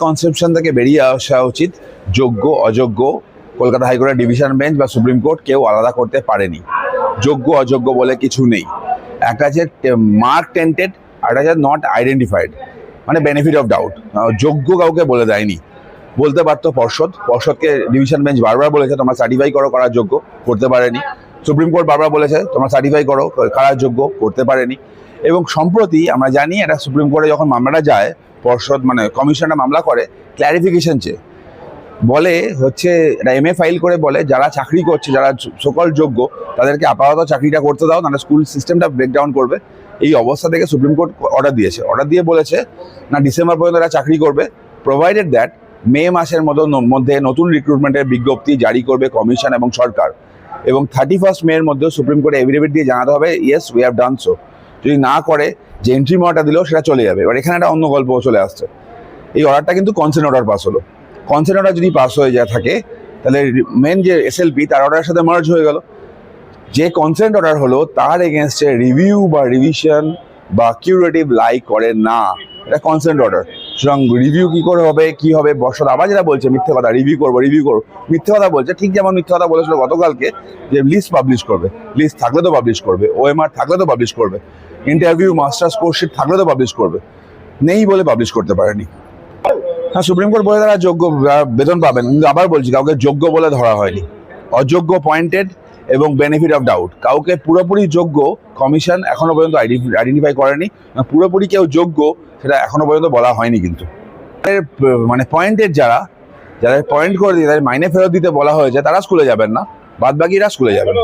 Misconception থেকে বেরিয়ে আসা উচিত, যোগ্য, অযোগ্য, কলকাতা হাইকোর্টের ডিভিশন বেঞ্চ বা সুপ্রিম কোর্ট কেউ আলাদা করতে পারেনি। যোগ্য, অযোগ্য বলে কিছু নেই। একটা আছে মার্ক টেন্টেড, আর একটা নট আইডেন্টিফাইড। মানে বেনিফিট অফ ডাউট। যোগ্য কাউকে বলে দেয়নি। বলতে পারতো পর্ষদ। পর্ষদকে ডিভিশন বেঞ্চ বারবার বলেছে, তোমরা সার্টিফাই করো করার যোগ্য, করতে পারেনি। সুপ্রিম কোর্ট বারবার বলেছে, তোমরা সার্টিফাই করো করার যোগ্য, করতে পারেনি। এবং সম্প্রতি আমরা জানি এটা সুপ্রিম কোর্টে যখন মামলাটা যায়, পর্ষদ মানে কমিশনটা মামলা করে ক্ল্যারিফিকেশন চেয়ে। বলে হচ্ছে, এটা এম এ ফাইল করে বলে, যারা চাকরি করছে, যারা সকল যোগ্য, তাদেরকে আপাতত চাকরিটা করতে দাও তাহলে স্কুল সিস্টেমটা ব্রেকডাউন করবে। এই অবস্থা থেকে সুপ্রিম কোর্ট অর্ডার দিয়েছে। অর্ডার দিয়ে বলেছে, না ডিসেম্বর পর্যন্ত এরা চাকরি করবে। প্রোভাইডেড দ্যাট মে মাসের মতো মধ্যে নতুন রিক্রুটমেন্টের বিজ্ঞপ্তি জারি করবে কমিশন এবং সরকার। এবং থার্টি ফার্স্ট মের মধ্যে সুপ্রিম কোর্টে এভিডেভিট দিয়ে জানাতে হবে yes we have done so যদি না করে যে এন্ট্রি মর্ডার দিলেও সেটা চলে যাবে। এবার এখানে একটা অন্য গল্প চলে আসছে। এই অর্ডারটা কিন্তু কনসেন্ট অর্ডার পাস হলো। কনসেন্ট অর্ডার যদি পাস হয়ে যায় থাকে, তাহলে মেন যে এসএলপি তার অর্ডারের সাথে মার্জ হয়ে গেল। যে কনসেন্ট অর্ডার হলো, তার এগেনস্টে রিভিউ বা রিভিশন বা কিউরেটিভ লাই করে না। এটা কনসেন্ট অর্ডার সুতরাং রিভিউ কি করে হবে, কি হবে? বর্ষদ আবার যেটা বলছে, মিথ্যে কথা রিভিউ করব রিভিউ করব। মিথ্যে কথা বলছে, ঠিক যেমন মিথ্যে কথা বলেছিল গতকালকে যে লিস্ট পাবলিশ করবে। লিস্ট থাকলে তো পাবলিশ করবে ওএমআর থাকলে তো পাবলিশ করবে ইন্টারভিউ মাস্টার্স কোর্সশিট থাকলে তো পাবলিশ করবে। নেই বলে পাবলিশ করতে পারেনি। হ্যাঁ সুপ্রিম কোর্ট বলে তারা যোগ্য বেতন পাবেন, কিন্তু আবার বলছি, কাউকে যোগ্য বলে ধরা হয়নি। অযোগ্য পয়েন্টেড এবং বেনিফিট অফ ডাউট কাউকে পুরোপুরি যোগ্য কমিশন এখনও পর্যন্ত আইডেন্টিফাই করেনি। পুরোপুরি কেউ যোগ্য সেটা এখনও পর্যন্ত বলা হয়নি কিন্তু। মানে পয়েন্টের যারা, যাদের পয়েন্ট করে দিয়ে, তাদের মাইনে ফেরত দিতে বলা হয়েছে, তারা স্কুলে যাবেন না। বাদবাকিরা স্কুলে যাবেন।